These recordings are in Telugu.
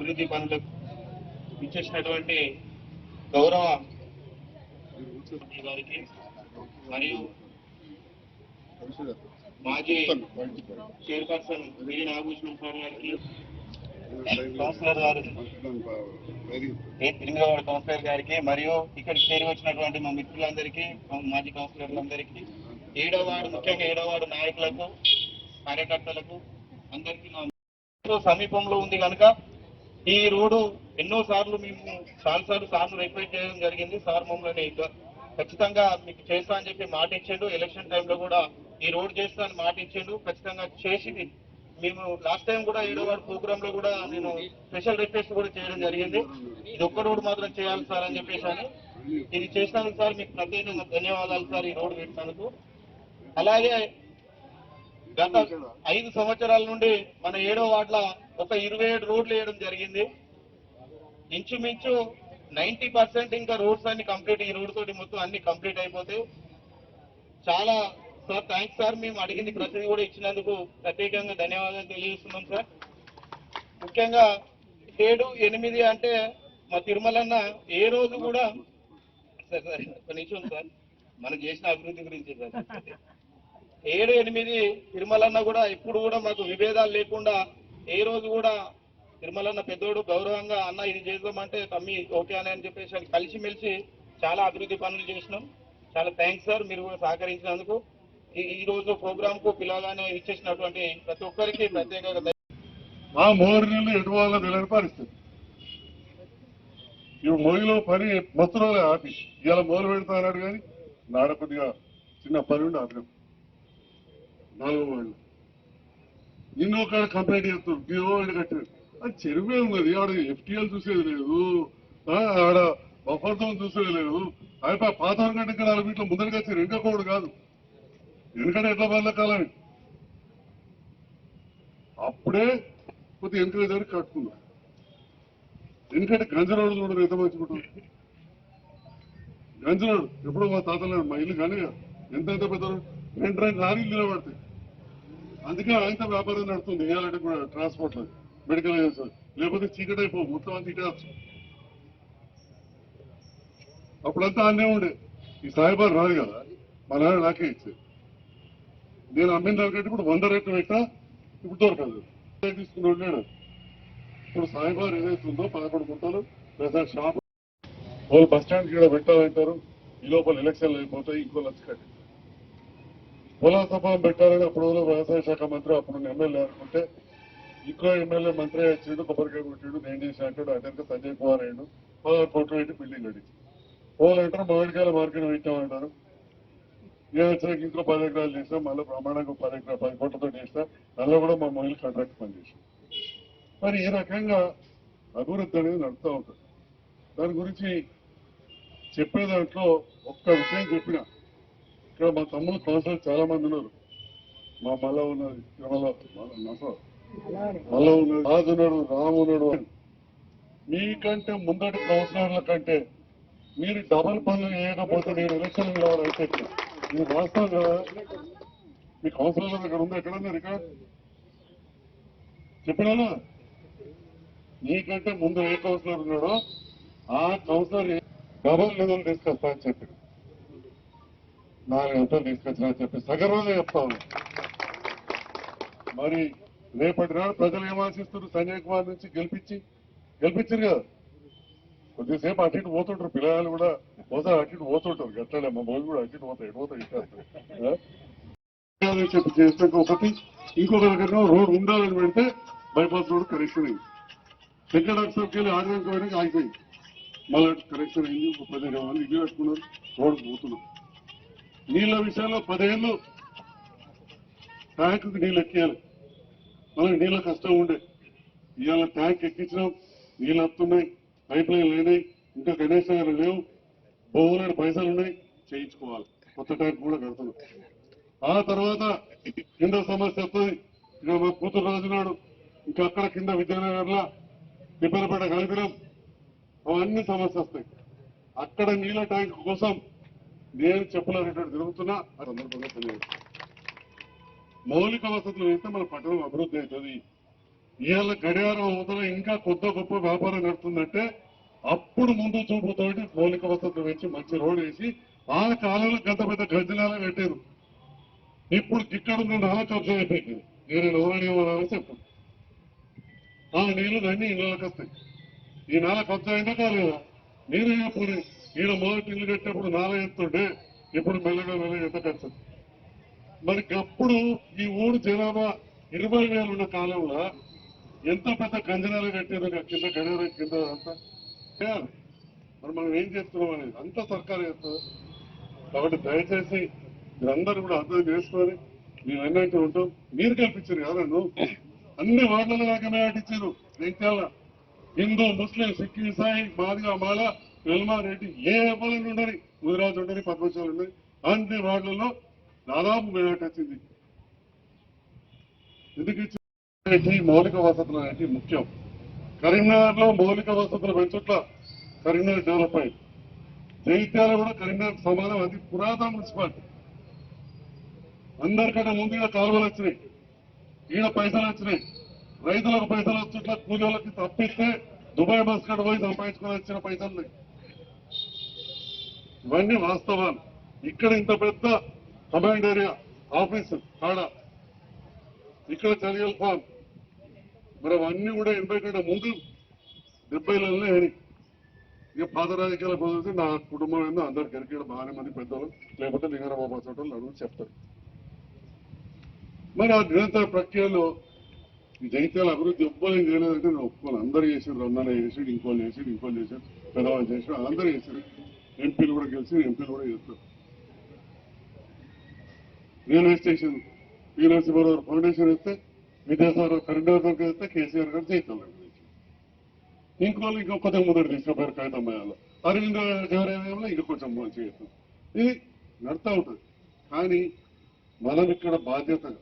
అభివృద్ధి పనులకు ఇచ్చేసినటువంటి గౌరవ గారికి మరియు మాజీ చైర్పర్సన్ వి నాగభూషణం సార్ గారికి కౌన్సిలర్ గారు ఎనిమిదవ కౌన్సిలర్ గారికి మరియు ఇక్కడికి చేరి వచ్చినటువంటి మా మిత్రులందరికీ మాజీ కౌన్సిలర్లందరికీ ఏడవ వార్డు ముఖ్యంగా ఏడవ వార్డు నాయకులకు కార్యకర్తలకు అందరికీ సమీపంలో ఉంది కనుక ఈ రోడ్డు ఎన్నో సార్లు మేము చాలా సార్లు సార్లు రిక్వెస్ట్ చేయడం జరిగింది. సార్ మమ్మల్ని ఖచ్చితంగా మీకు చేస్తా అని చెప్పి మాట ఇచ్చాడు. ఎలక్షన్ టైంలో కూడా ఈ రోడ్ చేస్తా అని మాట ఇచ్చిండు. ఖచ్చితంగా చేసి మేము లాస్ట్ టైం కూడా ఏడోవాడు ప్రోగ్రామ్లో కూడా నేను స్పెషల్ రిక్వెస్ట్ కూడా చేయడం జరిగింది. ఇది ఒక్క రోడ్ మాత్రం చేయాలి సార్ అని చెప్పేసి ఇది చేసినందుకు సార్ మీకు ప్రత్యేకంగా ధన్యవాదాలు సార్ ఈ రోడ్ పెట్టినందుకు అలాగే గత ఐదు సంవత్సరాల నుండి మన ఏడో వార్డుల ఒక ఇరవై ఏడు రోడ్లు వేయడం జరిగింది. ఇంచుమించు నైన్టీ పర్సెంట్ ఇంకా రోడ్స్ అన్ని కంప్లీట్ ఈ రోడ్ తోటి మొత్తం అన్ని కంప్లీట్ అయిపోతాయి. చాలా సార్ థ్యాంక్స్ సార్ మేము అడిగింది ప్రతిదీ కూడా ఇచ్చినందుకు ప్రత్యేకంగా ధన్యవాదాలు తెలియజేస్తున్నాం సార్. ముఖ్యంగా ఏడు ఎనిమిది అంటే మా తిరుమలన్న ఏ రోజు కూడా సార్ సార్ ఒక నిమిషం సార్ మనం చేసిన అభివృద్ధి గురించి సార్. ఏడు ఎనిమిది తిరుమలన్న కూడా ఎప్పుడు కూడా మాకు విభేదాలు లేకుండా ఏ రోజు కూడా తిరుమలన్న పెద్దోడు గౌరవంగా అన్న ఇది చేద్దామంటే తమ్మి ఓకే అని అని చెప్పేసి కలిసిమెలిసి చాలా అభివృద్ధి పనులు చేసినాం. చాలా థ్యాంక్స్ సార్ మీరు కూడా సహకరించినందుకు. ఈ రోజు ప్రోగ్రామ్కు పిలవగానే ఇచ్చేసినటువంటి ప్రతి ఒక్కరికి ప్రత్యేకంగా మా మోరు నీళ్ళు ఎటు వాళ్ళ తెలియని పరిస్థితి. ఇవి మొయ్యిలో పని మొత్తం ఆపి ఇవాళ మొదలు పెడతా అన్నాడు కానీ నాడ కొద్దిగా చిన్న పని ఉండి ఆపినాం నాలుగో వాళ్ళు నిన్న ఒక కంప్లైంట్ చేస్తారు జీరో అని కట్టారు అది చెరువే ఉన్నది. ఆడ ఎఫ్టీఎల్ చూసేది లేదు. ఆడ బఫర్ జోన్ చూసేది లేదు. అయిపోయి పాత కంటే ఇక్కడ నాలుగు వీటిలో ముందరికి వచ్చారు ఇంకా కాదు. ఎందుకంటే ఎట్లా బల్ల కాలం? అప్పుడే కొద్దిగా ఎంకరేజ్ అని కట్టుకున్నా. ఎందుకంటే గంజరోడు చూడరు ఎంత మంచుకుంటాం గంజరోడు ఎప్పుడో మా తాతలు మా ఇల్లు కానీ ఎంత ఎంత పెద్ద రెండు రెండు లారీలు నిలబడతాయి. అందుకే ఆయనతో వ్యాపారం నడుస్తుంది. ఇవ్వాలంటే కూడా ట్రాన్స్పోర్ట్ మెడికల్ మెడికల్ లేకపోతే చీకటి అయిపో మొత్తం అంతా ఇటేచ్చు అప్పుడంతా అన్నే ఉండే. ఈ సాయిబాబు రాదు కదా. మా నాన్న నాకే ఇచ్చేది నేను అమ్మిన దానికంటే ఇప్పుడు వంద రేట్లు పెట్టా ఇప్పుడు దొరకదు. తీసుకుని ఉన్నాడు ఇప్పుడు సాయిబార్ ఏదైతుందో పదకొండు గుంటలు లేదా షాప్. వాళ్ళు బస్ స్టాండ్ కూడా పెట్టాలంటారు. ఈ లోపల ఎలక్షన్లు అయిపోతాయి ఇంకో లక్ష కట్టి. పొలం సభం పెట్టాలని అప్పుడు వ్యవసాయ శాఖ మంత్రి అప్పుడు ఎమ్మెల్యే అనుకుంటే ఇంకో ఎమ్మెల్యే మంత్రి వచ్చిండు కొబ్బరికాయ కొట్టిండు నేను చేసి అంటాడు అటెంక సంజయ్ కుమార్ అయ్యాడు పదహారు కోట్లు పెట్టి బిల్డింగ్ కట్టించి వాళ్ళు అంటారు మామిడికాయల మార్కెట్ పెట్టామంటారు. నేను వచ్చినాక ఇంకో పది ఎకరాలు చేసినా మళ్ళీ ప్రమాణంగా పది ఎకరాలు పది కోట్లతో చేసినా అందులో కూడా మా మొయిల్ కాంట్రాక్ట్ పనిచేసాం మరి ఈ రకంగా అభివృద్ధి అనేది నడుస్తూ ఉంటుంది. దాని గురించి చెప్పే దాంట్లో ఒక్క విషయం చెప్పిన ఇక్కడ మా తమ్ముడు కౌన్సిలర్ చాలా మంది ఉన్నారు. మా మల్ల ఉన్నది తిరుమల మల్ల ఉన్నది రాజు ఉన్నాడు రాము ఉన్నాడు. మీకంటే ముందటి కౌన్సిలర్ల కంటే మీరు డబల్ పనులు చేయకపోతే నేను ఎలక్షన్ నిలవాలంటే మీరు ఇది కదా? మీ కౌన్సిలర్ ఇక్కడ ఉంది. ఎక్కడున్నారు ఇక్కడ? చెప్పినా నీకంటే ముందు ఏ కౌన్సిలర్ ఉన్నాడో ఆ కౌన్సిలర్ డబల్ లెవెల్ తీసుకొస్తా అని చెప్పాడు. నాలుగు గంటలు తీసుకొచ్చినా చెప్పి సగర్వంగా చెప్తా మరి రేపటి నాడు ప్రజలు ఏమాశిస్తున్నారు? సంజయ్ కుమార్ నుంచి గెలిపించి గెలిపించారు కదా. కొద్దిసేపు అటు ఇటు పోతుంటారు. పిల్లలు కూడా పోతా అటు ఇటు పోతుంటారు. గట్లనే మా బోల్ కూడా అటు ఇటు పోతాయి ఎటు పోతాయి ఇటు చెప్పి చేస్తే ఒకటి ఇంకొక దగ్గర రోడ్ ఉండాలని పెడితే బైపాస్ రోడ్ కరెక్షన్ అయింది. సెకండ్ హాస్పిటల్కి వెళ్ళి ఆడడానికి పోయినాక ఆగిపోయింది. మళ్ళీ కరెక్షన్ అయింది. ఒక పదిహేను మంది ఇల్లు కట్టుకున్నారు. రోడ్డు పోతున్నారు. నీళ్ళ విషయంలో పదేళ్ళు ట్యాంకుకి నీళ్ళు ఎక్కియాలి మనకి నీళ్ళ కష్టం ఉండే. ఇవాళ ట్యాంక్ ఎక్కించినాం నీళ్ళు వస్తున్నాయి పైప్ లైన్ లేనాయి ఇంకా గణేష్ నగర్ లేవు. బహుళ పైసలు ఉన్నాయి చేయించుకోవాలి. కొత్త ట్యాంక్ కూడా కడుతున్నాం. ఆ తర్వాత కింద సమస్య వస్తుంది. ఇక మా కూతురు రాజునాడు ఇంకా అక్కడ కింద విద్యానగర్లో తిప్పలపేట కలిపినాం. అవన్నీ సమస్య వస్తాయి. అక్కడ నీళ్ళ ట్యాంక్ కోసం నేను చెప్పలేనటువంటి జరుగుతున్నా ఆ సందర్భంగా మౌలిక వసతులు వేస్తే మన పట్టణం అభివృద్ధి అవుతుంది. ఇవాళ గడియారం అవతల ఇంకా కొత్త గొప్ప వ్యాపారం నడుతుందంటే అప్పుడు ముందు చూపుతోటి మౌలిక వసతులు వేసి మంచి రోడ్ వేసి ఆ కాలంలో గంత పెద్ద గజనాలు కట్టారు. ఇప్పుడు ఇక్కడ ఉన్న నాల కబ్జా అయిపోయింది నేను ఎవరని చెప్పు ఆ నీళ్ళు అన్ని ఇళ్ళకి వస్తాయి. ఈ నాల కబ్జా అయినా కాలేదా? నేను ఇప్పుడు ఈయన మొదటి ఇల్లు కట్టేప్పుడు నాల ఎత్తుండే ఇప్పుడు మెల్లగా మెల్లగా ఎత్తకొచ్చు మరి అప్పుడు ఈ ఊరు జనాభా ఇరవై వేలు ఉన్న కాలంలో ఎంత పెద్ద గంజనాలు కట్టారు కింద గడియారం కింద అంతా? చేయాలి మరి మనం ఏం చేస్తున్నాం అనేది అంతా సర్కారు చేస్తుంది. కాబట్టి దయచేసి మీరందరూ కూడా అర్థం చేసుకొని మేము ఎన్నైతే ఉంటాం మీరు కల్పించారు కదా నువ్వు అన్ని వార్డులలో దాకా ఇచ్చారు వెంకాల హిందూ ముస్లిం సిక్ ఇసాయి మాదిగా మాల రెడ్డి ఏ ఎవరైనా ఉండని ముదిరాజు ఉండని పద్మశాలు ఉండని అన్ని వార్డులలో దాదాపు మేట వచ్చింది. ఎందుకు ఇచ్చి మౌలిక వసతులు అనేది ముఖ్యం. కరీంనగర్లో మౌలిక వసతులు పెంచుట్ల కరీంనగర్ డెవలప్ అయింది. జైత్యాల కూడా కరీంనగర్ సమానం అది పురాతన మున్సిపాలిటీ. అందరికంటే ముందుగా కాలువలు వచ్చినాయి. ఈడ పైసలు వచ్చినాయి. రైతులకు పైసలు వచ్చేట్ల కూలీలకు తప్పిస్తే దుబాయ్ బస్ కడ పోయి సంపాదించుకొని వచ్చిన పైసలు ఇవన్నీ వాస్తవాలు. ఇక్కడ ఇంత పెద్ద కమాండ్ ఏరియా ఆఫీస్ కాడ. ఇక్కడ చర్యలు ఫామ్. మరి అవన్నీ కూడా ఎనభై కంటే ముందు డెబ్బైలలో అని ఇక పాత రాజకీయాల పోతే నా కుటుంబం ఏందో అందరు ఎరికాడు బాగానే మంది పెద్దలు లేకపోతే నిగర చోట చోటలు అడుగు చెప్తారు. మరి ఆ నిరంతర ప్రక్రియలో ఈ జైత్యాల అభివృద్ధి ఎవ్వరేం చేయలేదంటే నేను ఒప్పుకోను. అందరూ చేసాడు రన్నన చేసాడు ఇంకోళ్ళు చేసాడు ఇంకోళ్ళు చేసాడు పెద్దవాళ్ళు చేసాడు అందరూ చేసాడు ఎంపీలు కూడా గెలిచి ఎంపీలు కూడా గెలుస్తారు. రైల్వే స్టేషన్ యూనివర్సిటీ బరోబర్ భువనేశ్వర్ ఇస్తే విద్యాసాగర్ కరీంనగర్ దగ్గర ఇస్తే కేసీఆర్ గారు జైత్యాల ఇంకోళ్ళు ఇంకో కొద్దిగా ముందర తీసుకుపోయారు కవితమ్మయ్యాలో అరవింద్ జవరేమో ఇంకా కొంచెం మంచి చేస్తాం ఇది నడుతూ ఉంటుంది. కానీ మనం ఇక్కడ బాధ్యతగా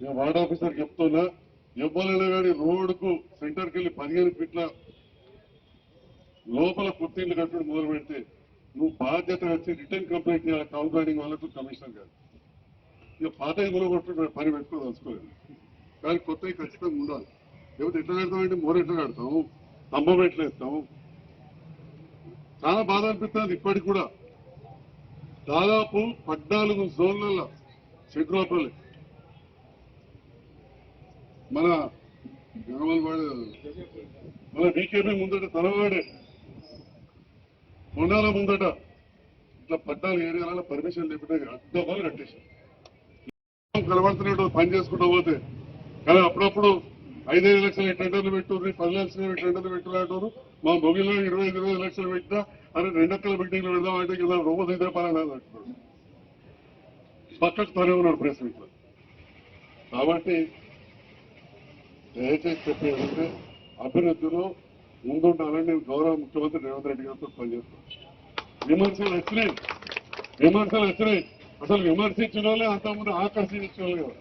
నేను వార్డ్ ఆఫీసర్ చెప్తున్నా ఎవ్వరైనా కానీ రోడ్డుకు సెంటర్కి వెళ్ళి పదిహేను ఫీట్ల లోపల కుర్తీలు కట్టడం మొదలు పెడితే నువ్వు బాధ్యత వచ్చి రిటర్న్ కంప్లైంట్ చేయాలి టౌన్ ప్లానింగ్ వాళ్ళకు కమిషనర్ గారు ఇక పాత ఇవ్వలో కొట్టు పని పెట్టుకో తెలుసుకోలేదు కానీ కొత్తవి ఖచ్చితంగా ఉండాలి. లేకపోతే ఎట్లా కడతామంటే మోర ఎట్లా కడతాము స్తంభం ఎట్లా వేస్తాము చాలా బాధ అనిపిస్తుంది ఇప్పటికి కూడా. దాదాపు పద్నాలుగు జోన్లలో శంకురాపల్లి మన గ్రామాల వాడు మన బీకేపీ ముందట తనవాడే కొండాల ముందట? ఇట్లా పద్నాలుగు ఏరియాలలో పర్మిషన్ లేకుండా అడ్డబాలు కట్టేశారు. కనబడుతున్నట్టు పని చేసుకుంటూ పోతే. కానీ అప్పుడప్పుడు ఐదైదు లక్షలు టెండర్లు పెట్టుర్రి పది లక్షలు టెండర్లు పెట్టున్నారు మా బొగిలో ఇరవై ఇరవై లక్షలు పెట్టినా అరే రెండక్కల బిల్డింగ్లు పెడదాం అంటే కింద రూప ఇదే పని అంటున్నాడు. పక్కకు తనే ఉన్నాడు ప్రెస్ మీట్లో కాబట్టి దయచేసి చెప్పేదంటే అభివృద్ధిలో ముందుండాలని నేను గౌరవ ముఖ్యమంత్రి రేవంత్ రెడ్డి గారితో పనిచేస్తాను. విమర్శలు వచ్చినాయి. విమర్శలు వచ్చినాయి. అసలు విమర్శించిన వాళ్ళే అంతకుముందు ఆకర్షించిన వాళ్ళు కదా.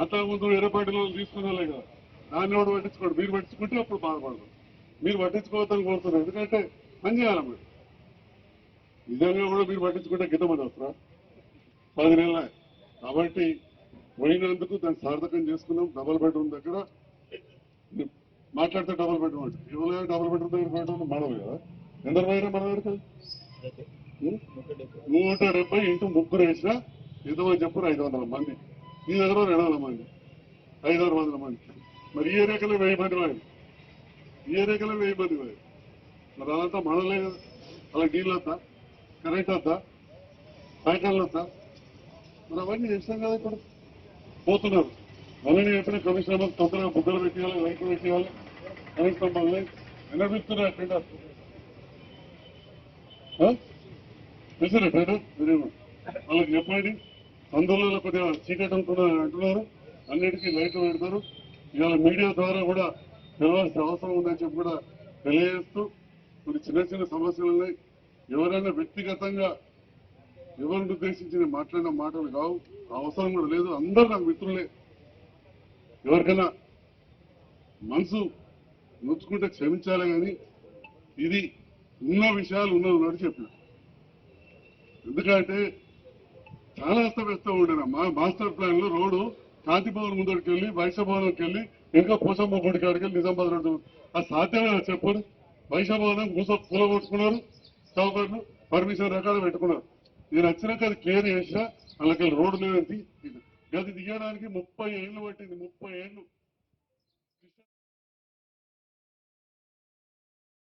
అంతకుముందు ఎర్రపాటిలో తీసుకున్న వాళ్ళే కదా. దాన్ని కూడా పట్టించుకోండి? మీరు పట్టించుకుంటే అప్పుడు బాధపడదు మీరు పట్టించుకోవద్దని కోరుతున్నారు. ఎందుకంటే పని చేయాలి మీరు. నిజంగా కూడా మీరు పట్టించుకుంటే గిట్టమని వస్తారా పది నెలల. కాబట్టి పోయినందుకు దాన్ని సార్థకం చేసుకున్నాం డబుల్ బెడ్రూమ్ దగ్గర మాట్లాడితే డబుల్ బెడ్రూమ్ అంటే. ఇవ్వలే డబుల్ బెడ్రూమ్ దగ్గర బెడ్రూమ్ మనవి కదా. ఎందరు పోయినా మన దగ్గర నూట డెబ్బై ఇంటూ ముగ్గురు వేసిన ఎంతమంది చెప్పారు ఐదు వందల మంది. ఈ దగ్గర రెండు వందల మంది. ఐదు ఆరు వందల మంది. మరి ఈ ఏరియాకలో వెయ్యి మంది వాడి. ఈ ఏరియాకలో వెయ్యి మంది వాడి. మరి అదంతా మనలే కదా. అలా నీళ్ళు వద్దా? కరెంట్ వద్దా? సాయంకాలం వద్దా? మరి అవన్నీ చేస్తాం కదా ఇప్పుడు. పోతున్నారు. మనని చెప్పిన కమిషనర్ తొందరగా బుద్ధలు పెట్టేయాలి లైట్లు పెట్టేయాలి. కనీసం మళ్ళీ వినపిస్తున్నారు టెండర్ చూసారా టెండర్ మీరేమో వాళ్ళకి చెప్పండి. అందులో కొద్దిగా చీకటి అనుకున్నా అంటున్నారు. అన్నిటికీ లైట్లు పెడతారు. ఇవాళ మీడియా ద్వారా కూడా తెలవాల్సిన అవసరం ఉందని చెప్పి కూడా తెలియజేస్తూ కొన్ని చిన్న చిన్న సమస్యలు ఉన్నాయి ఎవరైనా వ్యక్తిగతంగా ఎవరిని ఉద్దేశించి మాట్లాడిన మాటలు కావు. అవసరం కూడా లేదు. అందరూ నాకు మిత్రులే. ఎవరికైనా మనసు నొచ్చుకుంటే క్షమించాలి కానీ ఇది ఉన్న విషయాలు ఉన్నది ఉన్నట్టు చెప్పిన. ఎందుకంటే చాలా అస్తవ్యస్తం ఉండేనా మా మాస్టర్ ప్లాన్లో రోడ్డు కాంతి భవన్ ముందరికి వెళ్ళి వైశ్య భవనంకి వెళ్ళి ఇంకా పోసమ్మ గుడికి అడిగి నిజామాబాద్ రోడ్డు. అది సాధ్యమే చెప్పరు వైశాభవనం కూస పూల కొట్టుకున్నారు చౌకర్లు పర్మిషన్ రకాలు పెట్టుకున్నారు. నేను వచ్చినాక అది క్లియర్ చేసినా వాళ్ళకి రోడ్డు లేదంటే గది దిగడానికి ముప్పై ఏళ్ళు పట్టింది ముప్పై ఏళ్ళు.